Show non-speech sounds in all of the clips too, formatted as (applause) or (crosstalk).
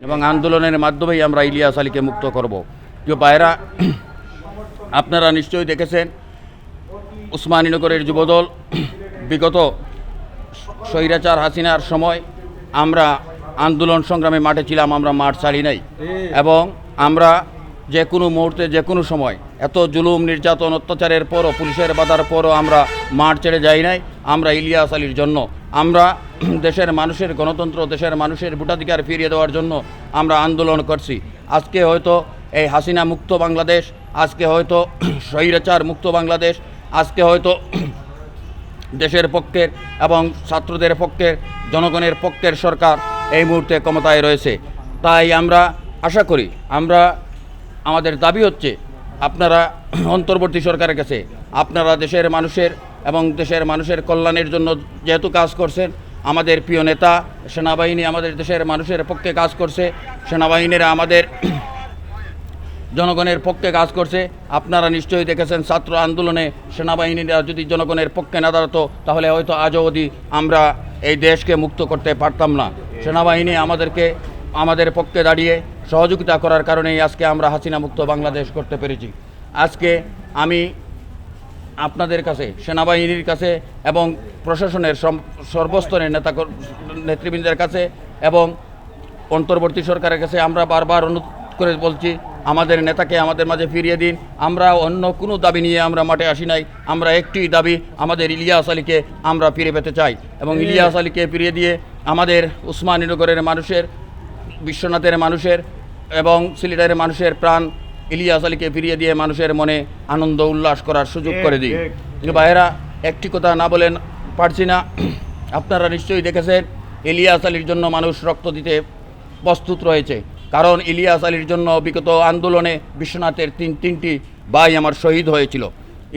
এবং আন্দোলনের মাধ্যমেই আমরা ইলিয়াস আলীকে মুক্ত করব। যে বাইরা আপনারা নিশ্চয়ই দেখেছেন উসমানীনগরের যুবদল বিগত স্বৈরাচার হাসিনার সময় আমরা আন্দোলন সংগ্রামে মাঠে ছিলাম আমরা মাঠ ছাড়ি নাই। এবং আমরা যে কোনো মুহূর্তে, যে কোনো সময়। এত জুলুম, নির্যাতন, অত্যাচারের পরও, পুলিশের বাধার পরও আমরা মাঠ ছেড়ে যাই নাই। আমরা ইলিয়াস আলীর জন্য। আমরা (clears throat) দেশের মানুষের গণতন্ত্র, দেশের মানুষের ভোটাধিকার ফিরিয়ে দেওয়ার জন্য আমরা আন্দোলন করছি। আজকে হয়তো এই হাসিনা মুক্ত বাংলাদেশ, আজকে হয়তো (clears throat) স্বৈরাচার মুক্ত বাংলাদেশ, আজকে হয়তো (clears throat) দেশের পক্ষের এবং ছাত্রদের পক্ষের, জনগণের পক্ষের সরকার এই মুহূর্তে ক্ষমতায় রয়েছে। তাই আমরা আশা করি, আমরা আমাদের দাবি হচ্ছে, আপনারা (clears throat) অন্তর্বর্তী সরকারের কাছে, আপনারা দেশের মানুষের এবং দেশের মানুষের কল্যাণের জন্য যেহেতু কাজ করছেন, আমাদের প্রিয় নেতা, সেনাবাহিনী আমাদের দেশের মানুষের পক্ষে কাজ করছে, সেনাবাহিনীরা আমাদের (clears throat) জনগণের পক্ষে কাজ করছে। আপনারা নিশ্চয়ই দেখেছেন, ছাত্র আন্দোলনে সেনাবাহিনীরা যদি জনগণের পক্ষে না দাঁড়াতো, তাহলে হয়তো আজও অবধি আমরা এই দেশকে মুক্ত করতে পারতাম না। সেনাবাহিনী আমাদেরকে আমাদের পক্ষে দাঁড়িয়ে সহযোগিতা করার কারণেই আজকে আমরা হাসিনা মুক্ত বাংলাদেশ করতে পেরেছি। আজকে আমি আপনাদের কাছে সেনাবাহিনীর কাছে এবং প্রশাসনের সর্বস্তরের নেতা নেতৃবৃন্দের কাছে এবং অন্তর্বর্তী সরকারের কাছে আমরা বারবার অনুরোধ করে বলছি আমাদের নেতাকে আমাদের মাঝে ফিরিয়ে দিন। আমরা অন্য কোনো দাবি নিয়ে আমরা মাঠে আসি নাই। আমরা একটি দাবি আমাদের ইলিয়াস আলীকে আমরা ফিরে পেতে চাই এবং ইলিয়াস আলীকে ফিরিয়ে দিয়ে আমাদের উসমানীনগরের মানুষের বিশ্বনাথের মানুষের এবং সিলেটের মানুষের প্রাণ ইলিয়াস আলীকে ফিরিয়ে দিয়ে মানুষের মনে আনন্দ উল্লাস করার সুযোগ করে দিই কিন্তু ভাইয়েরা একটি কথা না বলেন পারছি না। আপনারা নিশ্চয়ই দেখেছেন ইলিয়াস আলীর জন্য মানুষ রক্ত দিতে প্রস্তুত রয়েছে। কারণ ইলিয়াস আলীর জন্য বিগত আন্দোলনে বিশ্বনাথের তিন তিনটি ভাই আমার শহীদ হয়েছিল।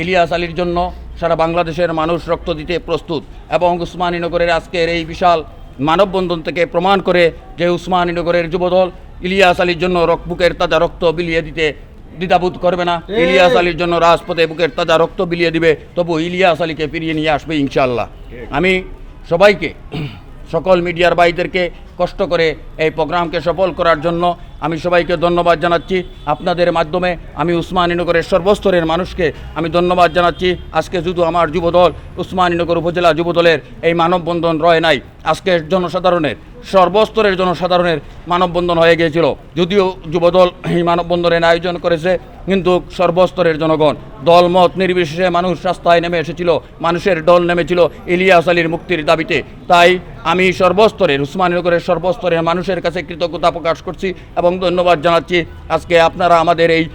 ইলিয়াস আলীর জন্য সারা বাংলাদেশের মানুষ রক্ত দিতে প্রস্তুত এবং উসমানীনগরের আজকের এই বিশাল মানববন্ধন থেকে প্রমাণ করে যে উসমানীনগরের যুবদল ইলিয়াস আলীর জন্য রক বুকের তাজা রক্ত বিলিয়ে দিতে দ্বিধাবোধ করবে না। ইলিয়াস আলীর জন্য রাজপথে বুকের তাজা রক্ত বিলিয়ে দিবে। তবু ইলিয়াস আলীকে ফিরিয়ে নিয়ে আসবে ইনশাল্লাহ আমি সবাইকে (clears throat) সকল মিডিয়ার ভাইদেরকে কষ্ট করে এই প্রোগ্রামকে সফল করার জন্য আমি সবাইকে ধন্যবাদ জানাচ্ছি। আপনাদের মাধ্যমে আমি উসমানীনগরের সর্বস্তরের মানুষকে আমি ধন্যবাদ জানাচ্ছি। আজকে শুধু আমার যুবদল উসমানীনগর উপজেলা যুবদলের এই মানববন্ধন রয় নাই। আজকে জনসাধারণের, সর্বস্তরের জনসাধারণের মানববন্ধন হয়ে গিয়েছিল। যদিও যুবদল এই মানববন্ধনের আয়োজন করেছে, কিন্তু সর্বস্তরের জনগণ, দলমত নির্বিশেষে মানুষ রাস্তায় নেমে এসেছিল, মানুষের দল নেমেছিল ইলিয়াস আলীর মুক্তির দাবিতে। তাই আমি সর্বস্তরের উসমানীনগরের সর্বস্তরের মানুষের কাছে কৃতজ্ঞতা প্রকাশ করছি এবং ধন্যবাদ জানাচ্ছি আজকে আপনারা আমাদের এই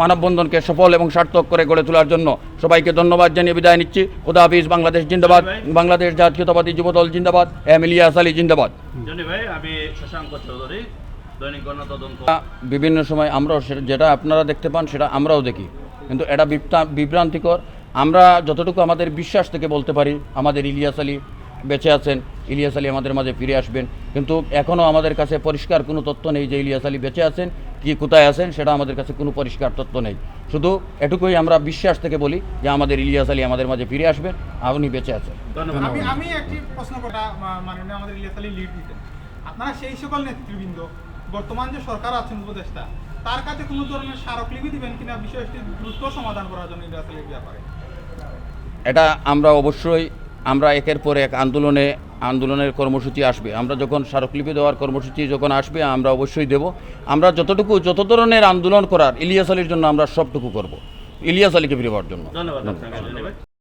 মানববন্ধনকে সফল এবং সার্থক করে গড়ে তোলার জন্য। সবাইকে ধন্যবাদ জানিয়ে বিদায় নিচ্ছি। খুদা হাফিজ বাংলাদেশ জিন্দাবাদ। বাংলাদেশ জাতীয়তাবাদী যুবদল জিন্দাবাদ। এম ইলিয়াস আলী জিন্দাবাদ। আমি শশাঙ্ক চৌধুরী বিভিন্ন সময় আমরাও যেটা আপনারা দেখতে পান সেটা আমরাও দেখি। কিন্তু এটা বিভ্রান্তিকর। আমরা যতটুকু আমাদের বিশ্বাস থেকে বলতে পারি আমাদের ইলিয়াস আলী বেঁচে আছেন। ইলিয়াস আলী আমাদের মাঝে ফিরে আসবেন। কিন্তু এখনও আমাদের কাছে পরিষ্কার কোনো তথ্য নেই যে ইলিয়াস আলী বেঁচে আছেন কি কোথায় আছেন সেটা আমাদের কাছে কোনো পরিষ্কার তথ্য নেই। শুধু এটুকুই আমরা বিশ্বাস থেকে বলি যে আমাদের ইলিয়াস আলী আমাদের মাঝে ফিরে আসবেন আপনি বেঁচে আছেন। ধন্যবাদ। আমি আমি একটি প্রশ্ন করা মাননীয় আমাদের ইলিয়াস আলী লিড দিতেন আপনারা সেই সকল নেতৃবৃন্দ বর্তমান যে সরকার আছেন উপদেষ্টা তার কাছে কোনো ধরনের স্মারকলিপি দিবেন কিনা? বিষয়টি দ্রুত সমাধান করার জন্য ইলিয়াস আলীর ব্যাপারে। এটা আমরা অবশ্যই আমরা একের পর এক আন্দোলনে আন্দোলনের কর্মসূচি আসবে। আমরা যখন স্মারকলিপি দেওয়ার কর্মসূচি যখন আসবে আমরা অবশ্যই দেব। আমরা যতটুকু যত ধরনের আন্দোলন করার ইলিয়াস আলীর জন্য আমরা সবটুকু করব। ইলিয়াস আলীকে ফিরে পাওয়ার জন্য। ধন্যবাদ